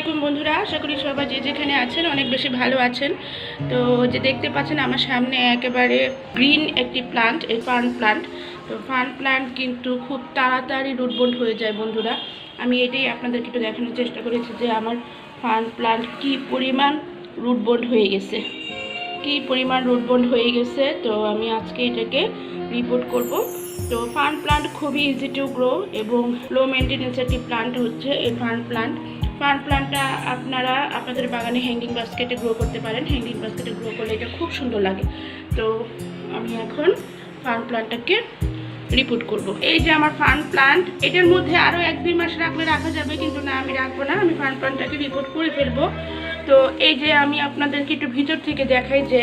আলাইকুম বন্ধুরা, আশা করি সবাই যে যেখানে আছেন অনেক বেশি ভালো আছেন। তো যে দেখতে পাচ্ছেন আমার সামনে একেবারে গ্রিন একটি প্লান্ট এই ফার্ন প্লান্ট তো ফার্ন প্লান্ট কিন্তু খুব তাড়াতাড়ি রুটবন্ড হয়ে যায় বন্ধুরা। আমি এটাই আপনাদেরকে একটু দেখানোর চেষ্টা করেছি যে আমার ফার্ন প্লান্ট কি পরিমাণ রুটবন্ড হয়ে গেছে। কি পরিমাণ রুটবন্ড হয়ে গেছে, তো আমি আজকে এটাকে রিপোর্ট করব। তো ফার্ন প্লান্ট খুবই ইজি টু গ্রো এবং লো মেনটেন্যান্স একটি প্লান্ট হচ্ছে এই ফার্ন প্লান্ট ফার্ন প্লান্টটা আপনারা আপনাদের বাগানে হ্যাঙ্গিং বাস্কেটে গ্রো করতে পারেন। হ্যাঙ্গিং বাস্কেটে গ্রো করলে এটা খুব সুন্দর লাগে। তো আমি এখন ফার্ন প্লান্টটাকে রিপোর্ট করব। এই যে আমার ফার্ন প্লান্ট এটার মধ্যে আরও এক দুই মাস রাখলে রাখা যাবে, কিন্তু না, আমি রাখব না। আমি ফার্ন প্লান্টটাকে রিপোর্ট করে ফেলব। তো এই যে আমি আপনাদেরকে একটু ভিতর থেকে দেখাই যে,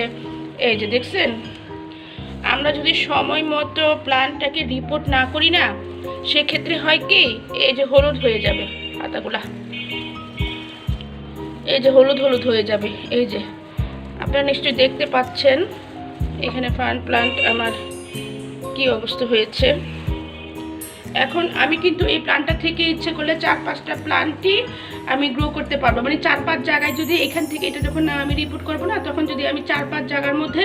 এই যে দেখছেন? আমরা যদি সময় মতো প্ল্যানটাকে রিপোর্ট না করি না, সেক্ষেত্রে হয় কি, এই যে হলুদ হয়ে যাবে পাতাগুলা। এই যে হলুদ হলুদ হয়ে যাবে, এই যে। আপনারা নিশ্চয়ই দেখতে পাচ্ছেন, এখানে ফার্ন প্লান্ট আমার কি অবস্থা হয়েছে। এখন আমি কিন্তু এই প্লান্টটা থেকে ইচ্ছে করলে চার পাঁচটা প্লান্টই আমি গ্রো করতে পারব। মানে চার পাঁচ জায়গায় যদি এখান থেকে এটা যখন আমি রিপোর্ট করব না, তখন যদি আমি চার পাঁচ জায়গার মধ্যে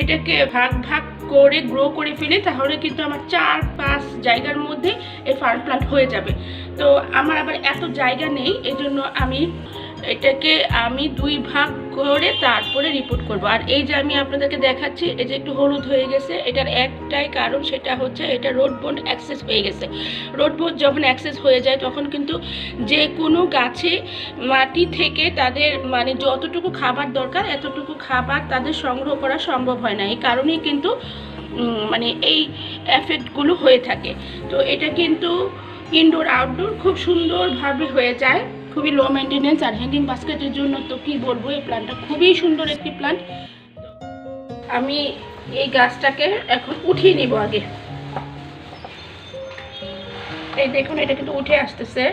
এটাকে ভাগ ভাগ করে গ্রো করে ফেলি, তাহলে কিন্তু আমার চার পাঁচ জায়গার মধ্যে এই ফার্ম প্লান্ট হয়ে যাবে। তো আমার আবার এত জায়গা নেই এই জন্য আমি এটাকে আমি দুই ভাগ করে তারপরে রিপোর্ট করব। আর এই যে আমি আপনাদেরকে দেখাচ্ছি, এই যে একটু হলুদ হয়ে গেছে, এটার একটাই কারণ সেটা হচ্ছে এটা রোড বোন্ড অ্যাক্সেস হয়ে গেছে। রোড বোন্ড যখন অ্যাক্সেস হয়ে যায়, তখন কিন্তু যে কোনো গাছে মাটি থেকে তাদের মানে যতটুকু খাবার দরকার, এতটুকু খাবার তাদের সংগ্রহ করা সম্ভব হয় না। এই কারণেই কিন্তু মানে এই এফেক্টগুলো হয়ে থাকে। তো এটা কিন্তু ইনডোর আউটডোর খুব সুন্দরভাবে হয়ে যায়। খুবই লো মেনটেনেন্স আর হ্যাঙ্গিং বাস্কেটের জন্য তো কি বলব, এই প্ল্যান্টটা খুবই সুন্দর একটি প্ল্যান্ট আমি এই গাছটাকে এখন উঠিয়ে নিব আগে। এই দেখুন, এটা কিন্তু উঠে আসতেছে।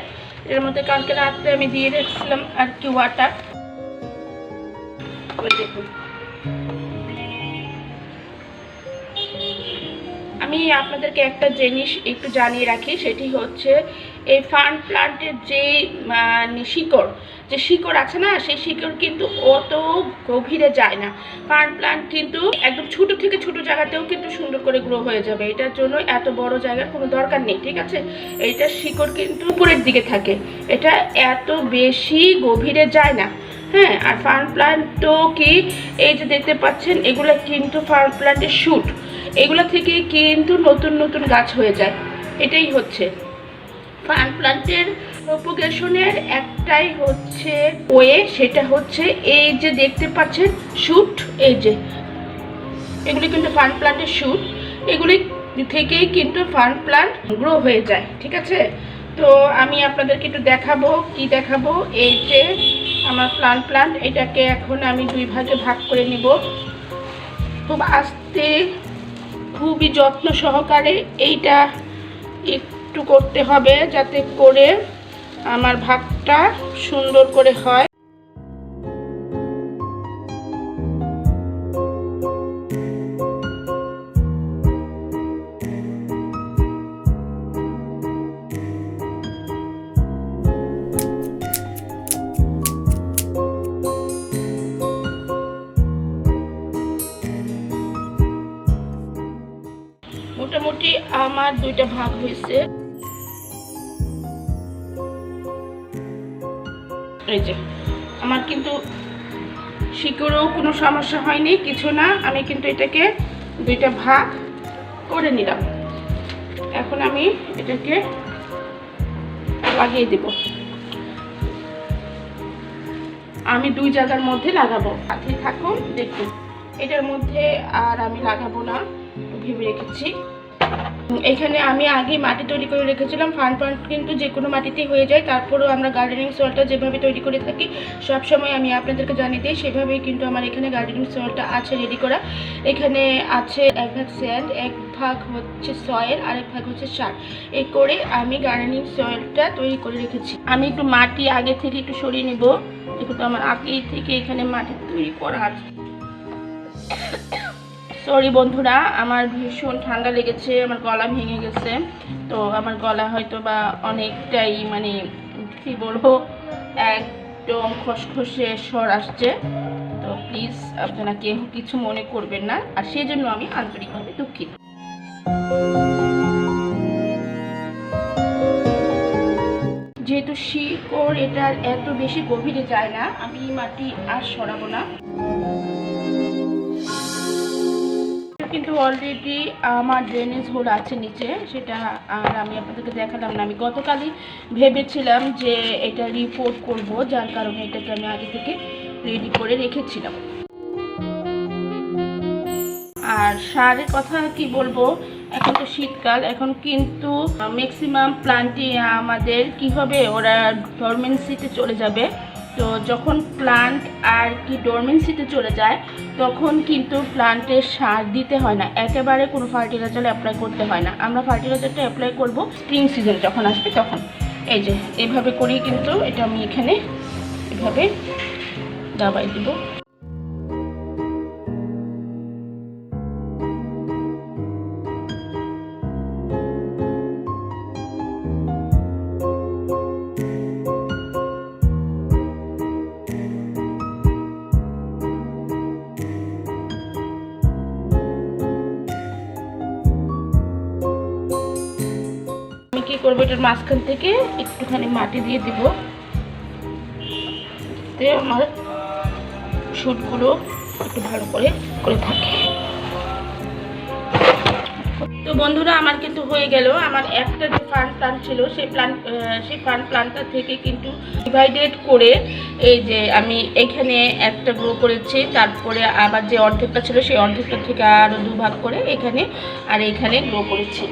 এর মধ্যে কালকে রাত্রে আমি দিয়ে রেখেছিলাম আর কি ওয়াটার আমি আপনাদেরকে একটা জিনিস একটু জানিয়ে রাখি, সেটি হচ্ছে এই ফার্ন প্লান্টের যে শিকড় যে শিকড় আছে না, সেই শিকড় কিন্তু অত গভীরে যায় না। ফার্ন প্লান্ট কিন্তু একদম ছোট থেকে ছোট জায়গাতেও কিন্তু সুন্দর করে গ্রো হয়ে যাবে। এটার জন্য এত বড় জায়গার কোনো দরকার নেই, ঠিক আছে? এইটার শিকড় কিন্তু উপরের দিকে থাকে। এটা এত বেশি গভীরে যায় না। হ্যাঁ আর ফার্ন প্লান্টও কি, এই যে দেখতে পাচ্ছেন, এগুলো কিন্তু ফার্ন প্লান্টের শুট এগুলো থেকে কিন্তু নতুন নতুন গাছ হয়ে যায়। এটাই হচ্ছে। ফার্ন প্লান্টের প্রোপোগেশনের একটাই হচ্ছে ওয়ে, সেটা হচ্ছে এই যে দেখতে পাচ্ছেন শুট, এই যে। এগুলি কিন্তু ফার্ন প্লান্টের শুট, এগুলি থেকেই কিন্তু ফার্ন প্লান্ট গ্রো হয়ে যায়, ঠিক আছে? তো আমি আপনাদেরকে একটু দেখাবো, কি দেখাবো? এই যে আমার প্লান্ট প্লান্ট, এটাকে এখন আমি দুই ভাগে ভাগ করে নিব। খুব আস্তে, খুবই যত্ন সহকারে এইটা একটু করতে হবে যাতে করে আমার ভাগটা সুন্দর করে হয়। মোটামুটি আমার দুইটা ভাগ হয়েছে। এই যে, আমার কিন্তু শিকড়েও কোনো সমস্যা হয়নি, কিছু না। আমি কিন্তু এটাকে দুইটা ভাগ করে নিলাম। এখন আমি এটাকে লাগিয়ে দেব। আমি দুই জায়গার মধ্যে লাগাবো। সাথে থাকুন, দেখুন। এটার মধ্যে আর আমি লাগাবো না, ভেবে রেখেছি। এখানে আমি আগে মাটি তৈরি করে রেখেছিলাম, ফান ফান্ড কিন্তু যে কোনো মাটিতেই হয়ে যায়। তারপরেও আমরা গার্ডেনিং সয়েলটা যেভাবে তৈরি করে থাকি, সব সময় আমি আপনাদেরকে জানিয়ে দিই, সেভাবেই কিন্তু আমার এখানে গার্ডেনিং সয়েলটা আছে রেডি করা। এখানে আছে এক ভাগ স্যান্ড এক ভাগ হচ্ছে সয়েল আর এক ভাগ হচ্ছে সার। এই করে আমি গার্ডেনিং সয়েলটা তৈরি করে রেখেছি। আমি একটু মাটি আগে থেকে একটু সরিয়ে নেব দেখুন আমার আগে থেকে এখানে মাটি তৈরি করা আছে। সরি বন্ধুরা, আমার ভীষণ ঠান্ডা লেগেছে, আমার গলা ভেঙে গেছে। তো আমার গলা হয়তো বা অনেকটাই মানে কি বলব, একদম খসখসে স্বর আসছে। তো প্লিজ আপনারা কেউ কিছু মনে করবেন না, আর সেই জন্য আমি আন্তরিকভাবে দুঃখিত। যেহেতু শিকড় এটা এত বেশি গভীরে যায় না, আমি মাটি আর সরাবো না। কিন্তু অলরেডি আমার ড্রেনেজ হোল আছে নিচে। সেটা আর আমি আপনাদেরকে দেখালাম না। আমি গতকালই ভেবেছিলাম যে এটা রিপোর্ট করব, যার কারণে এটাকে আমি আগে থেকে রেডি করে রেখেছিলাম। আর সারের কথা কি বলব? এখন তো শীতকাল, এখন কিন্তু ম্যাক্সিমাম প্লান্টই আমাদের কি হবে ওরা ডরমেন্সিতে চলে যাবে? তো যখন প্লান্ট আর কি ডরমেন্সিতে চলে যায়, তখন কিন্তু প্লান্টের সার দিতে হয় না। একেবারে কোনো ফার্টিলাইজার অ্যাপ্লাই করতে হয় না। আমরা ফার্টিলাইজারটা অ্যাপ্লাই করব স্প্রিং সিজন যখন আসবে তখন। এই যে, এভাবে করেই কিন্তু এটা আমি এখানে এভাবে দাবাই দিব। কি করব? এটার মাঝখান থেকে একটুখানি মাটি দিয়ে দিব। তে আমার শুটগুলো একটু ভালো করে করে থাকে। তো বন্ধুরা, আমার কিন্তু হয়ে গেল। আমার একটা যে ফান প্লান্ট ছিল, সেই প্লান্ট সেই ফান প্লান্টটা থেকে কিন্তু ডিভাইডেড করে এই যে আমি এখানে একটা গ্রো করেছি, তারপরে আবার যে অর্ধেকটা ছিল, সেই অর্ধেকটা থেকে আরও দুভাগ করে এখানে আর এখানে গ্রো করেছি।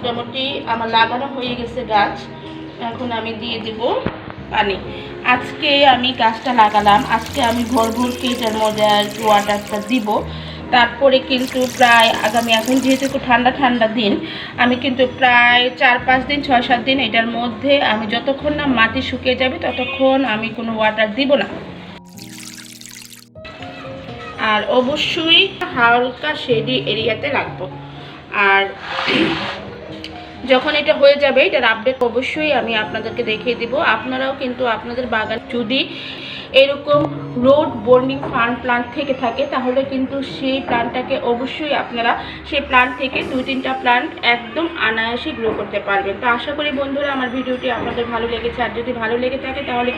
মোটামুটি আমার লাগানো হয়ে গেছে গাছ। এখন আমি দিয়ে দেব পানি। আজকে আমি গাছটা লাগালাম। আজকে আমি ভোর ভোর কেটার মধ্যে আর কি ওয়াটারটা দিব। তারপরে কিন্তু প্রায় আগামী এখন যেহেতু একটু ঠান্ডা ঠান্ডা দিন, আমি কিন্তু প্রায় চার, পাঁচ দিন, ছয়, সাত দিন এটার মধ্যে আমি যতক্ষণ না মাটি শুকিয়ে যাবে ততক্ষণ আমি কোনো ওয়াটার দিব না। আর অবশ্যই হালকা শেডি এরিয়াতে রাখব। আর যখন এটা হয়ে যাবে, এটার আপডেট অবশ্যই আমি আপনাদেরকে দেখিয়ে দিব। আপনারাও কিন্তু আপনাদের বাগান যদি এরকম রোড বর্নিং ফার্ম প্লান্ট থেকে থাকে, তাহলে কিন্তু সেই প্লান্টটাকে অবশ্যই আপনারা সেই প্লান্ট থেকে দুই তিনটা প্লান্ট একদম অনায়াসে গ্রো করতে পারবেন। তো আশা করি বন্ধুরা আমার ভিডিওটি আপনাদের ভালো লেগেছে, আর যদি ভালো লেগে থাকে তাহলে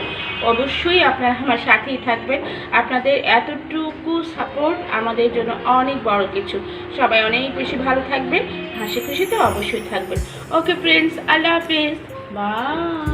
অবশ্যই আপনারা আমার সাথেই থাকবেন। আপনাদের এতটুকু সাপোর্ট আমাদের জন্য অনেক বড় কিছু। সবাই অনেক বেশি ভালো থাকবেন, হাসি খুশিতে অবশ্যই থাকবেন। Okay friends Allah Hafiz. By